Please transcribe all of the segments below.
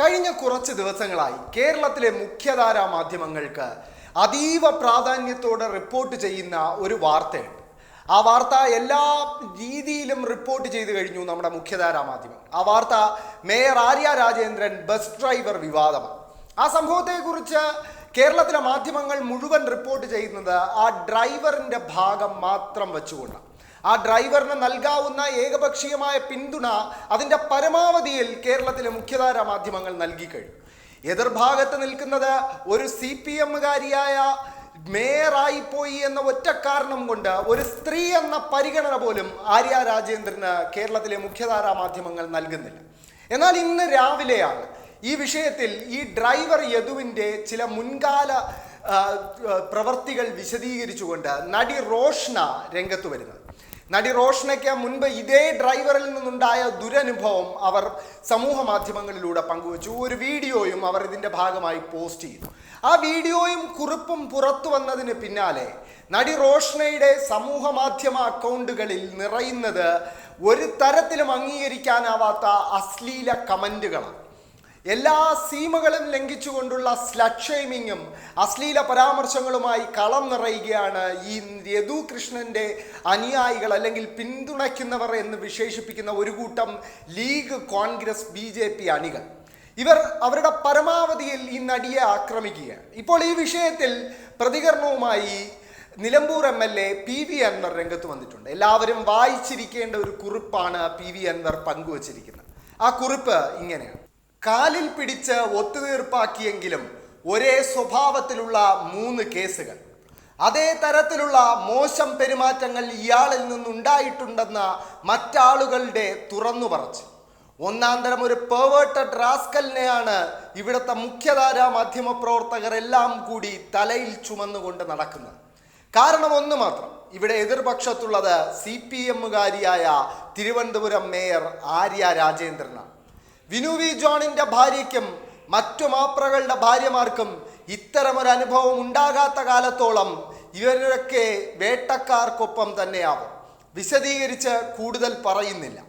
കഴിഞ്ഞ കുറച്ച് ദിവസങ്ങളായി കേരളത്തിലെ മുഖ്യധാരാ മാധ്യമങ്ങൾക്ക് അതീവ പ്രാധാന്യത്തോടെ റിപ്പോർട്ട് ചെയ്യുന്ന ഒരു വാർത്തയുണ്ട്. ആ വാർത്ത എല്ലാ രീതിയിലും റിപ്പോർട്ട് ചെയ്തു കഴിഞ്ഞു നമ്മുടെ മുഖ്യധാരാ മാധ്യമം. ആ വാർത്ത mayor Arya Rajendran bus driver വിവാദമാണ്. ആ സംഭവത്തെക്കുറിച്ച് കേരളത്തിലെ മാധ്യമങ്ങൾ മുഴുവൻ റിപ്പോർട്ട് ചെയ്യുന്നത് ആ ഡ്രൈവറിന്റെ ഭാഗം മാത്രം വെച്ചുകൊണ്ടാണ്. ആ ഡ്രൈവറിന് നൽകാവുന്ന ഏകപക്ഷീയമായ പിന്തുണ അതിന്റെ പരമാവധിയിൽ കേരളത്തിലെ മുഖ്യധാരാ മാധ്യമങ്ങൾ നൽകി നൽകിക്കഴിഞ്ഞു എതിർഭാഗത്ത് നിൽക്കുന്നത് ഒരു സി പി എമ്മുകാരിയായ മേയറായിപ്പോയി എന്ന ഒറ്റ കാരണം കൊണ്ട് ഒരു സ്ത്രീ എന്ന പരിഗണന പോലും ആര്യ രാജേന്ദ്രന് കേരളത്തിലെ മുഖ്യധാരാ മാധ്യമങ്ങൾ നൽകുന്നില്ല. എന്നാൽ ഇന്ന് രാവിലെയാണ് ഈ വിഷയത്തിൽ ഈ ഡ്രൈവർ യദുവിന്റെ ചില മുൻകാല പ്രവർത്തികൾ വിശദീകരിച്ചുകൊണ്ട് നടി റോഷ്ന രംഗത്ത് വരുന്നത്. നടി റോഷനയ്ക്ക് മുൻപ് ഇതേ ഡ്രൈവറിൽ നിന്നുണ്ടായ ദുരനുഭവം അവർ സമൂഹ മാധ്യമങ്ങളിലൂടെ പങ്കുവച്ചു. ഒരു വീഡിയോയും അവർ ഇതിന്റെ ഭാഗമായി പോസ്റ്റ് ചെയ്തു. ആ വീഡിയോയും കുറിപ്പും പുറത്തു വന്നതിന് പിന്നാലെ നടി റോഷ്നയുടെ സമൂഹ മാധ്യമ അക്കൗണ്ടുകളിൽ നിറയുന്നത് ഒരു തരത്തിലും അംഗീകരിക്കാനാവാത്ത അശ്ലീല കമന്റുകളാണ് എല്ലാ സീമകളും ലംഘിച്ചുകൊണ്ടുള്ള സ്ലഡ് ഷെയ്മിങ്ങും അശ്ലീല പരാമർശങ്ങളുമായി കളം നിറയുകയാണ് ഈ യദു കൃഷ്ണന്റെ അനുയായികൾ അല്ലെങ്കിൽ പിന്തുണയ്ക്കുന്നവർ എന്ന് വിശേഷിപ്പിക്കുന്ന ഒരു കൂട്ടം League Congress B J P അണികൾ. ഇവർ അവരുടെ പരമാവധിയിൽ ഈ നടിയെ ആക്രമിക്കുകയാണ്. ഇപ്പോൾ ഈ വിഷയത്തിൽ പ്രതികരണവുമായി Nilambur M L A P V Anwar രംഗത്ത് വന്നിട്ടുണ്ട്. എല്ലാവരും വായിച്ചിരിക്കേണ്ട ഒരു കുറിപ്പാണ് പി വി അൻവർ പങ്കുവച്ചിരിക്കുന്നത്. ആ കുറിപ്പ് ഇങ്ങനെയാണ്. കാലിൽ പിടിച്ച് ഒത്തുതീർപ്പാക്കിയെങ്കിലും ഒരേ സ്വഭാവത്തിലുള്ള മൂന്ന് കേസുകൾ. അതേ തരത്തിലുള്ള മോശം പെരുമാറ്റങ്ങൾ ഇയാളിൽ നിന്നുണ്ടായിട്ടുണ്ടെന്ന മറ്റാളുകളുടെ തുറന്നു പറച്ച്. ഒന്നാം തരം ഒരു പേവേർട്ടഡ് റാസ്കലിനെയാണ് ഇവിടുത്തെ മുഖ്യധാര മാധ്യമപ്രവർത്തകർ എല്ലാം കൂടി തലയിൽ ചുമന്നുകൊണ്ട് നടക്കുന്നത്. കാരണം ഒന്ന് മാത്രം ഇവിടെ എതിർപക്ഷത്തുള്ളത് സി പി എമ്മുകാരിയായ തിരുവനന്തപുരം മേയർ ആര്യ രാജേന്ദ്രനാണ്. വിനു വി ജോണിന്റെ ഭാര്യയ്ക്കും മറ്റു മാപ്രകളുടെ ഭാര്യമാർക്കും ഇത്തരമൊരു അനുഭവം ഉണ്ടാകാത്ത കാലത്തോളം ഇവരൊക്കെ വേട്ടക്കാർക്കൊപ്പം തന്നെയാവും. വിശദീകരിച്ച് കൂടുതൽ പറയുന്നില്ല.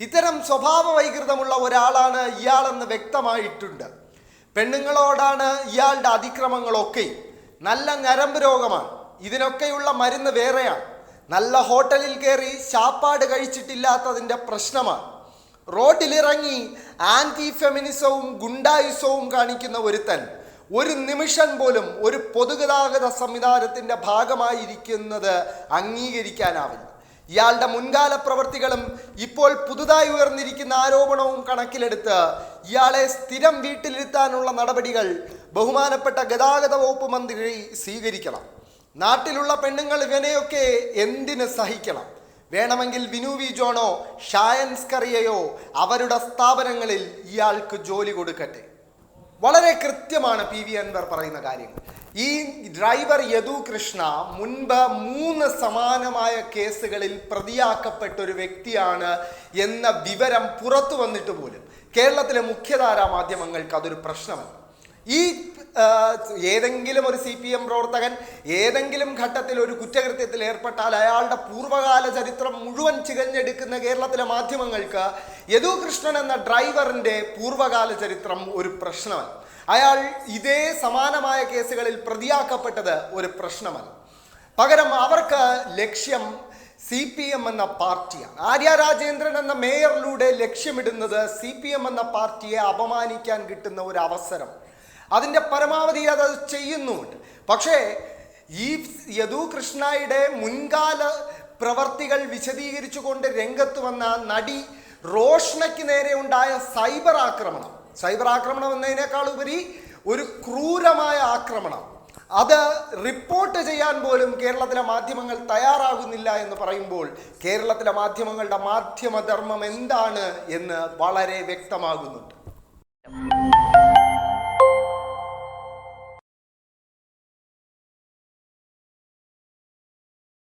ഇത്തരം സ്വഭാവ വൈകൃതമുള്ള ഒരാളാണ് ഇയാളെന്ന് വ്യക്തമായിട്ടുണ്ട്. പെണ്ണുങ്ങളോടാണ് ഇയാളുടെ അതിക്രമങ്ങളൊക്കെ നല്ല ഞരമ്പ് രോഗമാണ്. ഇതിനൊക്കെയുള്ള മരുന്ന് വേറെയാണ്. നല്ല ഹോട്ടലിൽ കയറി ശാപ്പാട് കഴിച്ചിട്ടില്ലാത്തതിന്റെ പ്രശ്നമാണ്. റോഡിലിറങ്ങി ആന്റി ഫെമിനിസവും ഗുണ്ടായുസവും കാണിക്കുന്ന ഒരുത്തൻ ഒരു നിമിഷം പോലും ഒരു പൊതുഗതാഗത സംവിധാനത്തിന്റെ ഭാഗമായിരിക്കുന്നത് അംഗീകരിക്കാനാവില്ല. ഇയാളുടെ മുൻകാല പ്രവർത്തികളും ഇപ്പോൾ പുതുതായി ഉയർന്നിരിക്കുന്ന ആരോപണവും കണക്കിലെടുത്ത് ഇയാളെ സ്ഥിരം വീട്ടിലിരുത്താനുള്ള നടപടികൾ ബഹുമാനപ്പെട്ട ഗതാഗത വകുപ്പ് മന്ത്രി സ്വീകരിക്കണം. നാട്ടിലുള്ള പെണ്ണുങ്ങൾ ഇവനെയൊക്കെ എന്തിന് സഹിക്കണം? വേണമെങ്കിൽ വിനു വി ജോണോ ഷായൻസ് കറിയയോ അവരുടെ സ്ഥാപനങ്ങളിൽ ഇയാൾക്ക് ജോലി കൊടുക്കട്ടെ. വളരെ കൃത്യമാണ് പി വി അൻവർ പറയുന്ന കാര്യങ്ങൾ ഈ ഡ്രൈവർ യദു കൃഷ്ണ മുൻപ് മൂന്ന് സമാനമായ കേസുകളിൽ പ്രതിയാക്കപ്പെട്ട ഒരു വ്യക്തിയാണ് എന്ന വിവരം പുറത്തു വന്നിട്ട് പോലും കേരളത്തിലെ മുഖ്യധാരാ മാധ്യമങ്ങൾക്ക് അതൊരു പ്രശ്നമല്ല ഈ ഏതെങ്കിലും ഒരു സി പി എം പ്രവർത്തകൻ ഏതെങ്കിലും ഘട്ടത്തിൽ ഒരു കുറ്റകൃത്യത്തിൽ ഏർപ്പെട്ടാൽ അയാളുടെ പൂർവകാല ചരിത്രം മുഴുവൻ ചികഞ്ഞെടുക്കുന്ന കേരളത്തിലെ മാധ്യമങ്ങൾക്ക് യദുകൃഷ്ണൻ എന്ന ഡ്രൈവറിന്റെ പൂർവകാല ചരിത്രം ഒരു പ്രശ്നമല്ല. അയാൾ ഇതേ സമാനമായ കേസുകളിൽ പ്രതിയാക്കപ്പെട്ടത് ഒരു പ്രശ്നമല്ല. പകരം അവർക്ക് ലക്ഷ്യം സി പി എം എന്ന പാർട്ടിയാണ്. ആര്യ രാജേന്ദ്രൻ എന്ന മേയറിലൂടെ ലക്ഷ്യമിടുന്നത് സി പി എം എന്ന പാർട്ടിയെ അപമാനിക്കാൻ കിട്ടുന്ന ഒരു അവസരം അതിന്റെ പരമാവധി അത് ചെയ്യുന്നുമുണ്ട് പക്ഷേ ഈ യദു കൃഷ്ണയുടെ മുൻകാല പ്രവർത്തികൾ വിശദീകരിച്ചുകൊണ്ട് രംഗത്ത് വന്ന നടി റോഷ്ണയ്ക്ക് നേരെ ഉണ്ടായ സൈബർ ആക്രമണം. സൈബർ ആക്രമണം എന്നതിനേക്കാൾ ഉപരി ഒരു ക്രൂരമായ ആക്രമണം. അത് റിപ്പോർട്ട് ചെയ്യാൻ പോലും കേരളത്തിലെ മാധ്യമങ്ങൾ തയ്യാറാകുന്നില്ല എന്ന് പറയുമ്പോൾ കേരളത്തിലെ മാധ്യമങ്ങളുടെ മാധ്യമധർമ്മം എന്താണ് എന്ന് വളരെ വ്യക്തമാകുന്നുണ്ട്.